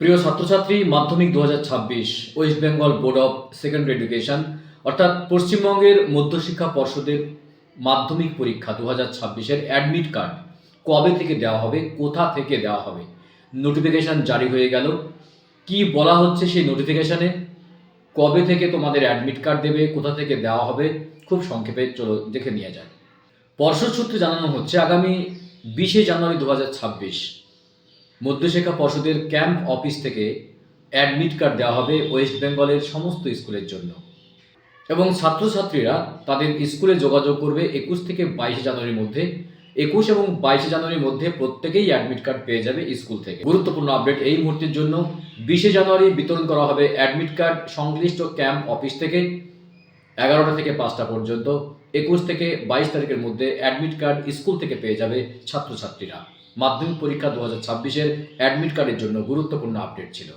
প্রিয় ছাত্রছাত্রী, মাধ্যমিক দুহাজার ছাব্বিশ West Bengal board of secondary education অর্থাৎ পশ্চিমবঙ্গের মধ্যশিক্ষা পর্ষদের মাধ্যমিক পরীক্ষা দু হাজার ছাব্বিশের অ্যাডমিট কার্ড কবে থেকে দেওয়া হবে, কোথা থেকে দেওয়া হবে? নোটিফিকেশান জারি হয়ে গেল। কি বলা হচ্ছে সেই নোটিফিকেশানে কবে থেকে তোমাদের অ্যাডমিট কার্ড দেবে, কোথা থেকে দেওয়া হবে? খুব সংক্ষেপে চলো দেখে নিয়ে যায় পর্ষদ সূত্রে জানানো হচ্ছে, আগামী বিশে জানুয়ারি দু হাজার ছাব্বিশ মধ্যশিক্ষা পর্ষদের ক্যাম্প অফিস থেকে অ্যাডমিট কার্ড দেওয়া হবে ওয়েস্ট বেঙ্গলের সমস্ত স্কুলের জন্য। এবং ছাত্রছাত্রীরা তাদের স্কুলে যোগাযোগ করবে একুশ থেকে বাইশে জানুয়ারির মধ্যে। একুশ এবং বাইশে জানুয়ারির মধ্যে প্রত্যেকেই অ্যাডমিট কার্ড পেয়ে যাবে স্কুল থেকে। গুরুত্বপূর্ণ আপডেট এই মুহূর্তের জন্য বিশে জানুয়ারি বিতরণ করা হবে অ্যাডমিট কার্ড সংশ্লিষ্ট ক্যাম্প অফিস থেকে এগারোটা থেকে পাঁচটা পর্যন্ত। একুশ থেকে বাইশ তারিখের মধ্যে অ্যাডমিট কার্ড স্কুল থেকে পেয়ে যাবে ছাত্রছাত্রীরা। মাধ্যমিক পরীক্ষা দু হাজার ছাব্বিশের অ্যাডমিট কার্ডের জন্য গুরুত্বপূর্ণ আপডেট ছিল।